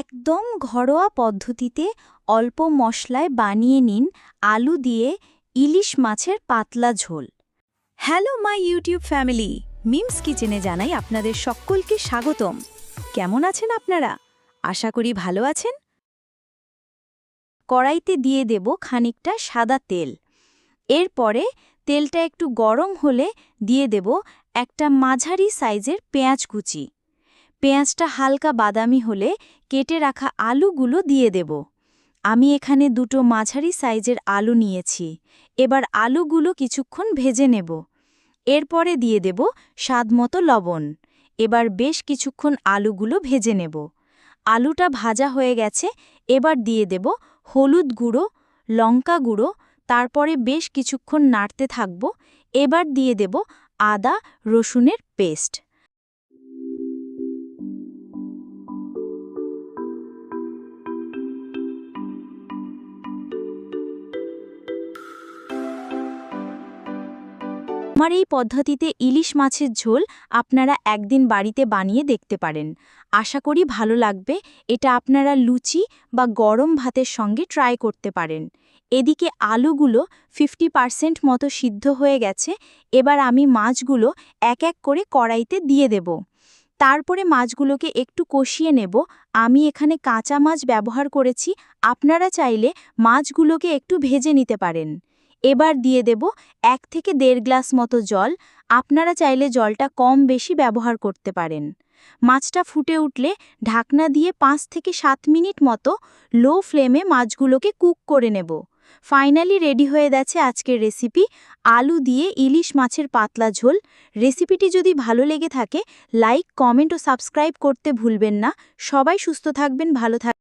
একদম ঘরোয়া পদ্ধতিতে অল্প মশলায় বানিয়ে নিন আলু দিয়ে ইলিশ মাছের পাতলা ঝোল। Hello my YouTube family, Mims কিচেনে জানাই আপনাদের সকলকে স্বাগতম। কেমন আছেন আপনারা? আশা করি ভালো আছেন। কড়াইতে দিয়ে দেব খানিকটা সাদা তেল। এরপরে তেলটা একটু গরম হলে দিয়ে দেব একটা মাঝারি সাইজের পেঁয়াজ কুচি। পেঁয়াজটা হালকা বাদামি হলে কেটে রাখা আলুগুলো দিয়ে দেব। আমি এখানে দুটো মাঝারি সাইজের আলু নিয়েছি। এবার আলুগুলো কিছুক্ষণ ভেজে নেব। এরপরে দিয়ে দেব স্বাদমতো লবণ। এবার বেশ কিছুক্ষণ আলুগুলো ভেজে নেব। আলুটা ভাজা হয়ে গেছে, এবার দিয়ে দেব হলুদ গুঁড়ো, লঙ্কা গুঁড়ো, তারপরে বেশ কিছুক্ষণ নাড়তে থাকব। এবার দিয়ে দেব আদা রসুনের পেস্ট। আমার এই পদ্ধতিতে ইলিশ মাছের ঝোল আপনারা একদিন বাড়িতে বানিয়ে দেখতে পারেন। আশা করি ভালো লাগবে, এটা আপনারা লুচি বা গরম ভাতের সঙ্গে ট্রাই করতে পারেন। এদিকে আলুগুলো ফিফটি পারসেন্ট মতো সিদ্ধ হয়ে গেছে, এবার আমি মাছগুলো এক এক করে কড়াইতে দিয়ে দেব। তারপরে মাছগুলোকে একটু কষিয়ে নেব। আমি এখানে কাঁচা মাছ ব্যবহার করেছি, আপনারা চাইলে মাছগুলোকে একটু ভেজে নিতে পারেন। এবার দিয়ে দেব এক থেকে দেড় গ্লাস মতো জল। আপনারা চাইলে জলটা কম বেশি ব্যবহার করতে পারেন। মাছটা ফুটে উঠলে ঢাকনা দিয়ে পাঁচ থেকে সাত মিনিট মতো লো ফ্লেমে মাছগুলোকে কুক করে নেব। ফাইনালি রেডি হয়ে গেছে আজকের রেসিপি আলু দিয়ে ইলিশ মাছের পাতলা ঝোল। রেসিপিটি যদি ভালো লেগে থাকে লাইক কমেন্ট ও সাবস্ক্রাইব করতে ভুলবেন না। সবাই সুস্থ থাকবেন, ভালো থাকবেন